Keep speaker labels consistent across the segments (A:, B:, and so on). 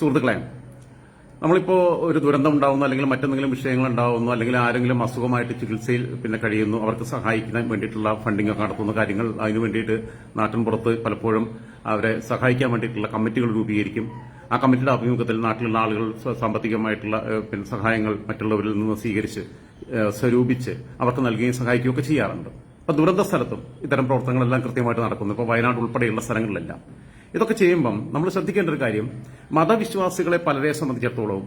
A: സുഹൃത്തുക്കളെ നമ്മളിപ്പോൾ ഒരു ദുരന്തം ഉണ്ടാവുന്നു അല്ലെങ്കിൽ മറ്റെന്തെങ്കിലും വിഷയങ്ങൾ ഉണ്ടാവുന്നു അല്ലെങ്കിൽ ആരെങ്കിലും അസുഖമായിട്ട് ചികിത്സയിൽ പിന്നെ കഴിയുന്നു അവർക്ക് സഹായിക്കാൻ വേണ്ടിയിട്ടുള്ള ഫണ്ടിംഗ് ഒക്കെ നടത്തുന്ന കാര്യങ്ങൾ അതിനു വേണ്ടിയിട്ട് നാട്ടിൻ പുറത്ത് പലപ്പോഴും അവരെ സഹായിക്കാൻ വേണ്ടിയിട്ടുള്ള കമ്മിറ്റികൾ രൂപീകരിക്കും. ആ കമ്മിറ്റിയുടെ ആഭിമുഖ്യത്തിൽ നാട്ടിലുള്ള ആളുകൾ സാമ്പത്തികമായിട്ടുള്ള പിന്നെ സഹായങ്ങൾ മറ്റുള്ളവരിൽ നിന്ന് സ്വീകരിച്ച് സ്വരൂപിച്ച് അവർക്ക് നൽകുകയും സഹായിക്കുകയൊക്കെ ചെയ്യാറുണ്ട്. അപ്പോൾ ദുരന്ത സ്ഥലത്തും ഇത്തരം പ്രവർത്തനങ്ങളെല്ലാം കൃത്യമായിട്ട് നടക്കുന്നു. ഇപ്പോൾ വയനാട് ഉൾപ്പെടെയുള്ള സ്ഥലങ്ങളിലെല്ലാം. ഇതൊക്കെ ചെയ്യുമ്പം നമ്മൾ ശ്രദ്ധിക്കേണ്ട ഒരു കാര്യം മതവിശ്വാസികളെ പലരെ സംബന്ധിച്ചിടത്തോളം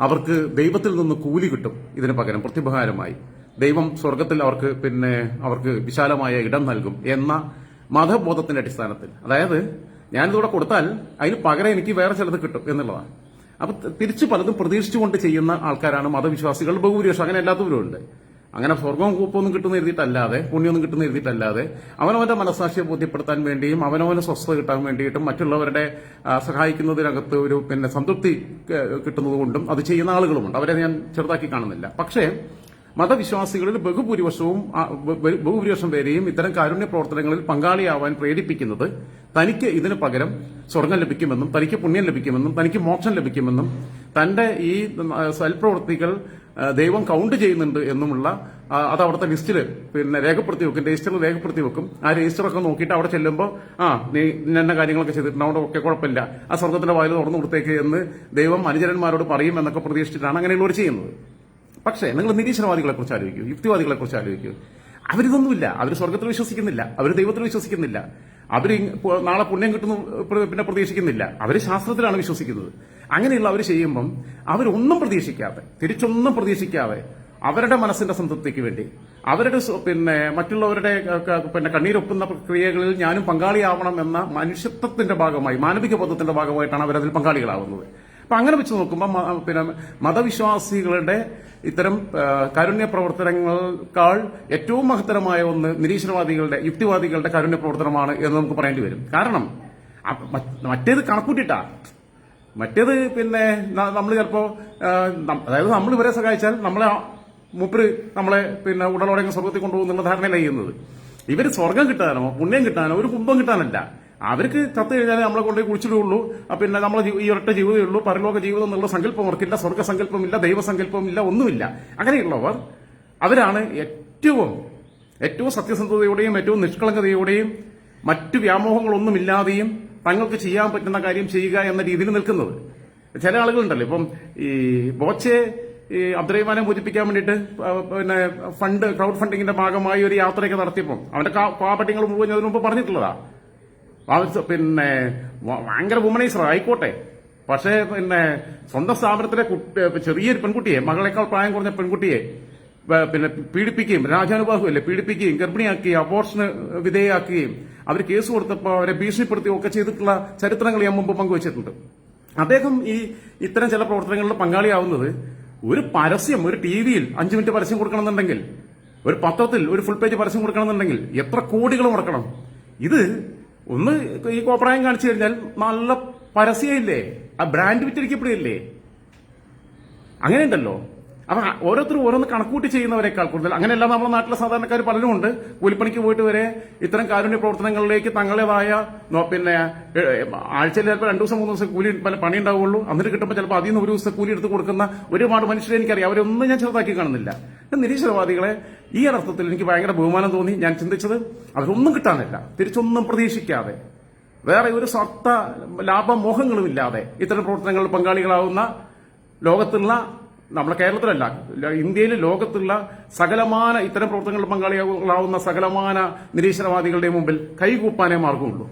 A: അവർക്ക് ദൈവത്തിൽ നിന്ന് കൂലി കിട്ടും ഇതിന് പകരം പ്രത്യുപകാരമായി ദൈവം സ്വർഗത്തിൽ അവർക്ക് പിന്നെ അവർക്ക് വിശാലമായ ഇടം നൽകും എന്ന മതബോധത്തിന്റെ അടിസ്ഥാനത്തിൽ. അതായത് ഞാനിതൂടെ കൊടുത്താൽ അതിന് പകരം എനിക്ക് വേറെ ചിലത് കിട്ടും എന്നുള്ളതാണ്. അപ്പൊ തിരിച്ചു പലതും പ്രതീക്ഷിച്ചുകൊണ്ട് ചെയ്യുന്ന ആൾക്കാരാണ് മതവിശ്വാസികൾ. ബഹുഭൂരിപക്ഷം അങ്ങനെ എല്ലാത്തവരും ഉണ്ട്. അങ്ങനെ സ്വർഗവും കൂപ്പൊന്നും കിട്ടുന്ന എഴുതിയിട്ടല്ലാതെ പുണ്യമൊന്നും കിട്ടുന്ന എഴുതിയിട്ടല്ലാതെ അവനവന്റെ മനസാക്ഷിയെ ബോധ്യപ്പെടുത്താൻ വേണ്ടിയും അവനവന് സ്വസ്ഥത കിട്ടാൻ വേണ്ടിയിട്ടും മറ്റുള്ളവരുടെ സഹായിക്കുന്നതിനകത്ത് ഒരു പിന്നെ സംതൃപ്തി കിട്ടുന്നതുകൊണ്ടും അത് ചെയ്യുന്ന ആളുകളുമുണ്ട്. അവരെ ഞാൻ ചെറുതാക്കി കാണുന്നില്ല. പക്ഷേ മതവിശ്വാസികളിൽ ബഹുഭൂരിപക്ഷവും ബഹുഭൂരിപക്ഷം പേരെയും ഇത്തരം കാരുണ്യ പ്രവർത്തനങ്ങളിൽ പങ്കാളിയാവാൻ പ്രേരിപ്പിക്കുന്നത് തനിക്ക് ഇതിന് പകരം സ്വർഗം ലഭിക്കുമെന്നും തനിക്ക് പുണ്യം ലഭിക്കുമെന്നും തനിക്ക് മോക്ഷം ലഭിക്കുമെന്നും തന്റെ ഈ സൽപ്രവൃത്തികൾ ദൈവം കൗണ്ട് ചെയ്യുന്നുണ്ട് എന്നുമുള്ള അത് അവിടുത്തെ ലിസ്റ്റിൽ പിന്നെ രേഖപ്പെടുത്തി വെക്കും. രജിസ്റ്ററിൽ രേഖപ്പെടുത്തി വെക്കും. ആ രജിസ്റ്ററൊക്കെ നോക്കിയിട്ട് അവിടെ ചെല്ലുമ്പോൾ ആ നീ ഇന്ന കാര്യങ്ങളൊക്കെ ചെയ്തിട്ടുണ്ട്. ഒക്കെ കുഴപ്പമില്ല. ആ സ്വർഗത്തിന്റെ വായിൽ തുറന്നു കൊടുത്തേക്ക് എന്ന് ദൈവം അനുചരന്മാരോട് പറയും എന്നൊക്കെ പ്രതീക്ഷിച്ചിട്ടാണ് അങ്ങനെയുള്ളവർ ചെയ്യുന്നത്. പക്ഷേ നിങ്ങൾ നിരീശ്വരവാദികളെ കുറിച്ച് ആലോചിക്കൂ. യുക്തിവാദികളെ കുറിച്ച് ആലോചിക്കൂ. അവരിതൊന്നുമില്ല. അവർ സ്വർഗത്തിൽ വിശ്വസിക്കുന്നില്ല. അവർ ദൈവത്തിൽ വിശ്വസിക്കുന്നില്ല. അവർ നാളെ പുണ്യം കിട്ടുന്നു പിന്നെ പ്രതീക്ഷിക്കുന്നില്ല. അവർ ശാസ്ത്രത്തിലാണ് വിശ്വസിക്കുന്നത്. അങ്ങനെയുള്ള അവർ ചെയ്യുമ്പം അവരൊന്നും പ്രതീക്ഷിക്കാതെ തിരിച്ചൊന്നും പ്രതീക്ഷിക്കാതെ അവരുടെ മനസ്സിന്റെ സംതൃപ്തിക്ക് വേണ്ടി അവരുടെ പിന്നെ മറ്റുള്ളവരുടെ പിന്നെ കണ്ണീരൊപ്പുന്ന പ്രക്രിയകളിൽ ഞാനും പങ്കാളിയാവണം എന്ന മനുഷ്യത്വത്തിന്റെ ഭാഗമായി മാനവിക ബോധത്തിന്റെ ഭാഗമായിട്ടാണ് അവരതിൽ പങ്കാളികളാവുന്നത്. അപ്പൊ അങ്ങനെ വെച്ച് നോക്കുമ്പോൾ പിന്നെ മതവിശ്വാസികളുടെ ഇത്തരം കാരുണ്യ പ്രവർത്തനങ്ങളെക്കാൾ ഏറ്റവും മഹത്തരമായ ഒന്ന് നിരീശ്വരവാദികളുടെ യുക്തിവാദികളുടെ കാരുണ്യ പ്രവർത്തനമാണ് എന്ന് നമുക്ക് പറയേണ്ടി വരും. കാരണം മറ്റേത് കണക്കൂട്ടിട്ടാ മറ്റേത് പിന്നെ നമ്മൾ ചിലപ്പോ അതായത് നമ്മൾ ഇവരെ സഹായിച്ചാൽ നമ്മളെ മൂപ്പര് നമ്മളെ പിന്നെ ഉടലോടെ സ്വർഗത്തിൽ കൊണ്ടുപോകുന്നുള്ള ധാരണയിലാണ് ചെയ്യുന്നത്. ഇവർ സ്വർഗം കിട്ടാനോ പുണ്യം കിട്ടാനോ ഒരു കുംഭം കിട്ടാനല്ല. അവർക്ക് ചത്തു കഴിഞ്ഞാൽ നമ്മളെ കൊണ്ടുപോയി കുഴിച്ചിടുള്ളൂ പിന്നെ നമ്മളെ ഈ ഒരൊറ്റ ജീവിതമേ ഉള്ളൂ പരലോക ജീവിതം എന്നുള്ള സങ്കല്പം അവർക്കില്ല സ്വർഗസങ്കല്പമില്ല ദൈവസങ്കല്പമില്ല ഒന്നുമില്ല. അങ്ങനെയുള്ളവർ അവരാണ് ഏറ്റവും ഏറ്റവും സത്യസന്ധതയോടെയും ഏറ്റവും നിഷ്കളങ്കതയോടെയും മറ്റു വ്യാമോഹങ്ങളൊന്നുമില്ലാതെയും തങ്ങൾക്ക് ചെയ്യാൻ പറ്റുന്ന കാര്യം ചെയ്യുക എന്ന രീതിയിൽ നിൽക്കുന്നത്. ചില ആളുകളുണ്ടല്ലോ. ഇപ്പം ഈ ബോച്ചെ ഈ അബ്ദുറഹിമാനെ മോചിപ്പിക്കാൻ വേണ്ടിയിട്ട് പിന്നെ ഫണ്ട് ക്രൗഡ് ഫണ്ടിങ്ങിന്റെ ഭാഗമായി ഒരു യാത്രയൊക്കെ നടത്തിയപ്പോൾ അവന്റെ പാവപ്പെട്ടങ്ങൾ മുഴുവൻ അതിനു മുമ്പ് പറഞ്ഞിട്ടുള്ളതാ. പിന്നെ ഭയങ്കര വുമണൈസർ ആയിക്കോട്ടെ. പക്ഷേ പിന്നെ സ്വന്തം സ്ഥാപനത്തിലെ ചെറിയൊരു പെൺകുട്ടിയെ മകളെക്കാൾ പ്രായം കുറഞ്ഞ പെൺകുട്ടിയെ പിന്നെ പീഡിപ്പിക്കുകയും രാജാനുഭാവമല്ലേ പീഡിപ്പിക്കുകയും ഗർഭിണിയാക്കുകയും അബോർഷന് വിധേയയാക്കുകയും അവർ കേസ് കൊടുത്തപ്പോൾ അവരെ ഭീഷണിപ്പെടുത്തുകയും ഒക്കെ ചെയ്തിട്ടുള്ള ചരിത്രങ്ങൾ ഞാൻ മുമ്പ് പങ്കുവച്ചിട്ടുണ്ട്. അദ്ദേഹം ഈ ഇത്തരം ചില പ്രവർത്തനങ്ങളിൽ പങ്കാളിയാവുന്നത് ഒരു പരസ്യം ഒരു ടി വിയിൽ അഞ്ചു മിനിറ്റ് പരസ്യം കൊടുക്കണമെന്നുണ്ടെങ്കിൽ ഒരു പത്രത്തിൽ ഒരു ഫുൾ പേജ് പരസ്യം കൊടുക്കണമെന്നുണ്ടെങ്കിൽ എത്ര കോടികൾ മുടക്കണം? ഇത് ഒന്ന് ഈ കോപ്രായം കാണിച്ചു കഴിഞ്ഞാൽ നല്ല പരസ്യമില്ലേ? ആ ബ്രാൻഡ് വിറ്റഴിക്കപ്പെടുകയില്ലേ അങ്ങനെയുണ്ടല്ലോ. അപ്പൊ ഓരോരുത്തരും ഓരോന്ന് കണക്കൂട്ടി ചെയ്യുന്നവരെക്കാൾ കൂടുതൽ. അങ്ങനെയല്ല നമ്മുടെ നാട്ടിലെ സാധാരണക്കാർ പലരും ഉണ്ട്. കൂലിപ്പണിക്ക് പോയിട്ട് വരെ ഇത്തരം കാരുണ്യ പ്രവർത്തനങ്ങളിലേക്ക് തങ്ങളുടേതായ നോ- പിന്നെ ആഴ്ചയിൽ ചിലപ്പോൾ രണ്ടു ദിവസം മൂന്ന് ദിവസം കൂലി പണി ഉണ്ടാവുള്ളൂ. എന്നിട്ട് കിട്ടുമ്പോൾ ചിലപ്പോൾ അതിൽ നിന്ന് ഒരു ദിവസം കൂലി എടുത്ത് കൊടുക്കുന്ന ഒരുപാട് മനുഷ്യരെ എനിക്കറിയാം. അവരൊന്നും ഞാൻ ചെറുതാക്കി കാണുന്നില്ല. നിരീശ്വരവാദികളെ ഈ അർത്ഥത്തിൽ എനിക്ക് ഭയങ്കര ബഹുമാനം തോന്നി. ഞാൻ ചിന്തിച്ചത് അവരൊന്നും കിട്ടാനില്ല. തിരിച്ചൊന്നും പ്രതീക്ഷിക്കാതെ. വേറെ ഒരു സ്വാർത്ഥ ലാഭമോഹങ്ങളും ഇല്ലാതെ ഇത്തരം പ്രവർത്തനങ്ങളിൽ പങ്കാളികളാവുന്ന ലോകത്തുള്ള നമ്മുടെ കേരളത്തിലല്ല. ഇന്ത്യയിൽ ലോകത്തുള്ള സകലമാന ഇത്തരം പ്രവർത്തനങ്ങളിൽ പങ്കാളികളാവുന്ന സകലമാന നിരീശ്വരവാദികളുടെ മുമ്പിൽ കൈകൂപ്പാനേ മാർഗമുള്ളൂ